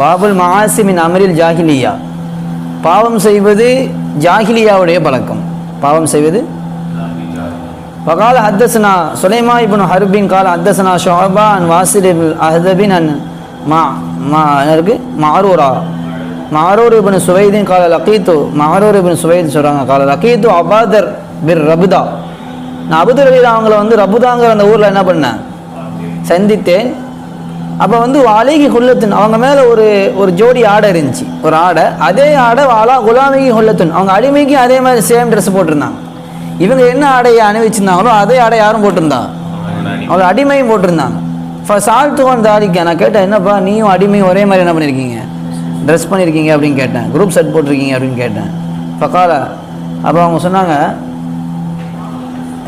பாபுல் மஹாசிமின் அமரில் ஜாகிலியா. பாவம் செய்வது ஜாகிலியாவுடைய பழக்கம். பாவம் செய்வது வகால ஹத்தஸ்னா சுலைமா இப்னு ஹர்பின் கால ஹத்தஸ்னா ஷோபா அன் வாசில் அஹதபின் அன் மா மா இருக்கு மாரூரா மாரூர் இப்னு சுவைதின் கால லக்கீத்து மாரூர் இப்னு சுவைத் சொல்கிறாங்க கால லக்கீத்து அபாதர் பிர் ரபுதா நான் அபுதர் அவங்கள வந்து ரபுதாங்கிற அந்த ஊரில் என்ன பண்ணேன்? சந்தித்தேன். அப்போ வந்து அழகி குல்லத்தின் அவங்க மேலே ஒரு ஒரு ஜோடி ஆடை இருந்துச்சு. ஒரு ஆடை. அதே ஆடை வாலா குலாமிகி குல்லத்தின் அவங்க அடிமைக்கு அதே மாதிரி சேம் ட்ரெஸ் போட்டிருந்தாங்க. இவங்க என்ன ஆடையை அணிவிச்சிருந்தாங்களோ அதே ஆடை யாரும் போட்டிருந்தா? அவங்க அடிமையும் போட்டிருந்தாங்க. சால்த்துவான் தாரிக்கா நான் கேட்டேன் என்னப்பா நீயும் அடிமையும் ஒரே மாதிரி என்ன பண்ணியிருக்கீங்க ட்ரெஸ் பண்ணியிருக்கீங்க அப்படின்னு கேட்டேன். குரூப் செட் போட்டிருக்கீங்க அப்படின்னு கேட்டேன். பக்கால அப்போ அவங்க சொன்னாங்க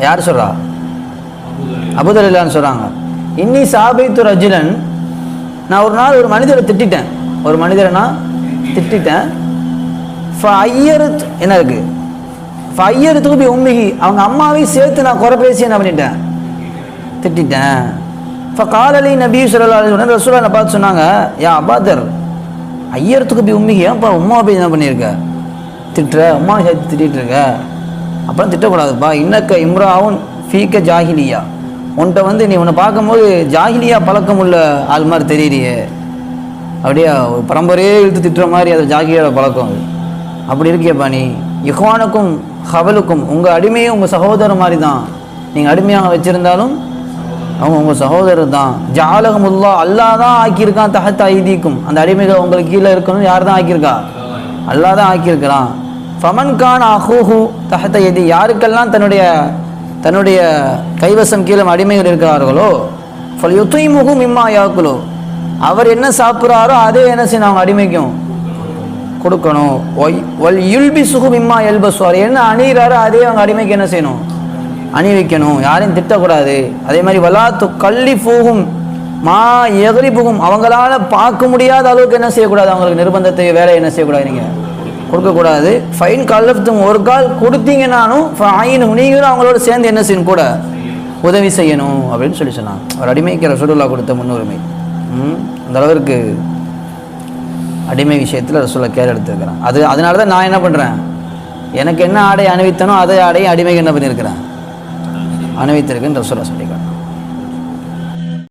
யார் சொல்கிறா அபுதலில்லான்னு சொல்கிறாங்க இன்னி சாபைத்து ரஜுலன் நான் ஒரு நாள் ஒரு மனிதரை திட்டிட்டேன். ஒரு மனிதரை நான் திட்டிட்டேன். என்ன இருக்கு? ஐயருத்துக்கு போய் உண்மைகி அவங்க அம்மாவையும் சேர்த்து நான் குறை பேசி என்ன பண்ணிட்டேன்? திட்டேன் இப்போ காலலி நபி சொல்லா ரசூலா என்னை பார்த்து சொன்னாங்க யா அபாதர் ஐயரத்துக்கு போய் உண்மைக்கு ஏன்ப்பா உமா போய் என்ன பண்ணியிருக்க? திட்டுற உமா சேர்த்து திட்டிகிட்டு இருக்க? அப்புறம் திட்டக்கூடாதுப்பா. இன்னக்க இம்ராவும் ஃபீக்க ஜாகிலியா உன்கிட்ட வந்து நீ உன்னை பார்க்கும்போது ஜாகிலியா பழக்கம் உள்ள ஆள் மாதிரி தெரியலையே அப்படியா ஒரு பரம்பரையே இழுத்து திட்டுற மாதிரி அது ஜாகிலியோட பழக்கம் அப்படி இருக்கியப்பா நீ. இஹ்வானுக்கும் ஹவலுக்கும் உங்கள் அடிமையும் உங்கள் சகோதரர் மாதிரி தான் நீங்கள் அடிமையாக வச்சுருந்தாலும் அவங்க உங்கள் சகோதரர் தான். ஜாலகமுல்லா அல்லாஹ் தான் ஆக்கியிருக்கான் தகத்த ஐதீக்கும். அந்த அடிமைகள் உங்களுக்கு கீழே இருக்கணும் யார் தான் ஆக்கியிருக்கா? அல்லாஹ் தான் ஆக்கியிருக்கிறான். ஃபமன் கான் அஹூஹு தஹத் எதி யாருக்கெல்லாம் தன்னுடைய தன்னுடைய கைவசம் கீழே அடிமைகள் இருக்கிறார்களோ ஃபல் யுத்தைமுகும் இம்மா யாக்குலோ அவர் என்ன சாப்பிட்றாரோ அதே என்ன செய்யணும் அவங்க அடிமைக்கும் கொடுக்கணும். ஒய் ஒல் யுல்பி சுகும் இம்மா எல்பஸ்வார் என்ன அணிகிறாரோ அதே அவங்க அடிமைக்கு என்ன செய்யணும்? அணி வைக்கணும் யாரையும் திட்டக்கூடாது. அதே மாதிரி வலாத்து கள்ளி போகும் மா எகரி போகும் அவங்களால பார்க்க முடியாத அளவுக்கு என்ன செய்யக்கூடாது? அவங்களுக்கு நிர்பந்தத்தை வேலை என்ன செய்யக்கூடாது நீங்கள் கொடுக்கக்கூடாது. ஃபைன் கல்லத்தும் ஒரு கால் கொடுத்தீங்கன்னாலும் ஆயினும் நீங்களும் அவங்களோட சேர்ந்து என்ன செய்யணும் கூட உதவி செய்யணும் அப்படின்னு சொல்லி சொன்னாங்க. ஒரு அடிமைக்கு ரசூலுல்லா கொடுத்த முன்னுரிமை. ம், அந்த அளவிற்கு அடிமை விஷயத்தில் ரசூலை கேர் எடுத்துருக்கிறேன். அது அதனால தான் நான் என்ன பண்ணுறேன் எனக்கு என்ன ஆடை அணிவித்தனோ அதே ஆடையை அடிமைக்கு என்ன பண்ணியிருக்கிறேன்? அணிவித்திருக்குன்னு ரசூலா சொல்லிக்கிறேன்